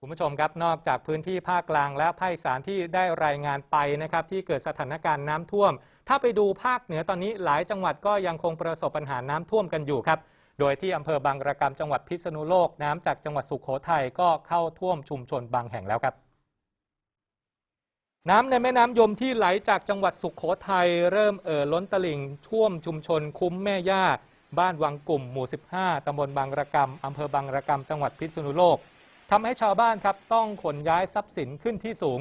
คุณผู้ชมครับนอกจากพื้นที่ภาคกลางและภาคอีสานที่ได้รายงานไปนะครับที่เกิดสถานการณ์น้ำท่วม ถ้าไปดูภาคเหนือตอนนี้หลายจังหวัดก็ยังคงประสบปัญหาน้ำท่วมกันอยู่ครับโดยที่อำเภอบางระกำจังหวัดพิษณุโลกน้ำจากจังหวัดสุขโขทัยก็เข้าท่วมชุมชนบางแห่งแล้วครับ น้ำในแม่น้ำยมที่ไหลจากจังหวัดสุขโขทัยเริ่มเอ่อล้นตลิ่งท่วมชุมชนคุ้มแม่ย่า บ้านวังกลุ่มหมู่ 15ตำบลบางระกำอำเภอบางระกำจังหวัดพิษณุโลก ทำให้ชาวบ้านครับต้องขนย้ายทรัพย์สินขึ้นที่สูง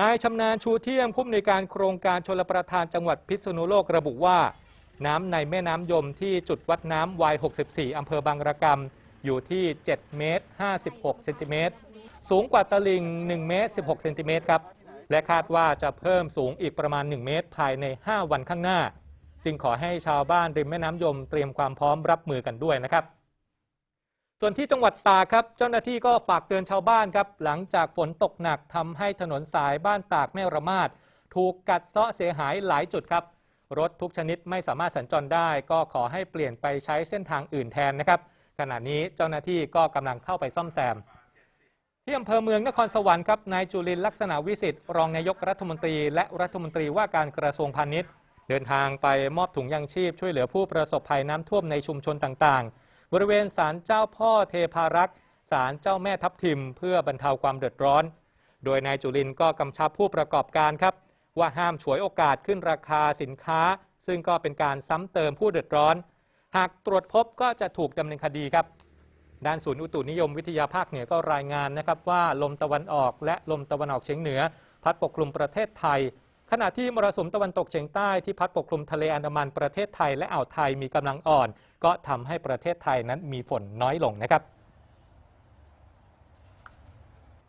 นายชำนาญชูเทียมผู้อำนวยการโครงการชลประทานจังหวัดพิษณุโลกระบุว่า น้ำในแม่น้ำยมที่จุดวัดน้ำวาย64 อำเภอบางระกำอยู่ที่ 7 เมตร 56 เซนติเมตร สูงกว่าตลิ่ง 1 เมตร 16 เซนติเมตรครับ และคาดว่าจะเพิ่มสูงอีกประมาณ 1 เมตร ภายใน 5 วันข้างหน้า จึงขอให้ชาวบ้านริมแม่น้ำยมเตรียมความพร้อมรับมือกันด้วยนะครับ ส่วนที่จังหวัดตากครับ เจ้าหน้าที่ก็ฝากเตือนชาวบ้านครับ หลังจากฝนตกหนักทำให้ถนนสายบ้านตากแม่ระมาดถูกกัดเซาะเสียหายหลายจุดครับ รถทุกชนิดไม่สามารถสัญจรได้ ก็ขอให้เปลี่ยนไปใช้เส้นทางอื่นแทนนะครับ ขณะนี้เจ้าหน้าที่ก็กำลังเข้าไปซ่อมแซม ที่อำเภอเมืองนครสวรรค์ครับนายจุลินลักษณะวิสิทธิ์รองนายกรัฐมนตรี และรัฐมนตรีว่าการกระทรวงพาณิชย์ เดินทางไปมอบถุงยังชีพช่วยเหลือผู้ประสบภัยน้ำท่วมในชุมชนต่างๆ บริเวณศาลเจ้าพ่อเทพารักษ์ศาลเจ้าแม่ทับทิม เพื่อบรรเทาความเดือดร้อน โดยนายจุลินก็กำชับผู้ประกอบการครับ ว่าห้ามฉวยโอกาสขึ้นราคาสินค้า ซึ่งก็เป็นการซ้ำเติมผู้เดือดร้อน หากตรวจพบก็จะถูกดำเนินคดีครับด้านศูนย์อุตุนิยมวิทยาภาคเหนือก็รายงานนะครับว่าลมตะวันออกและลมตะวันออกเฉียงเหนือ พัดปกคลุมประเทศไทย ขณะที่มรสุมตะวันตกเฉียงใต้ที่พัดปกคลุมทะเลอันดามันประเทศไทยและอ่าวไทยมีกำลังอ่อน ก็ทำให้ประเทศไทยนั้นมีฝนน้อยลงนะครับ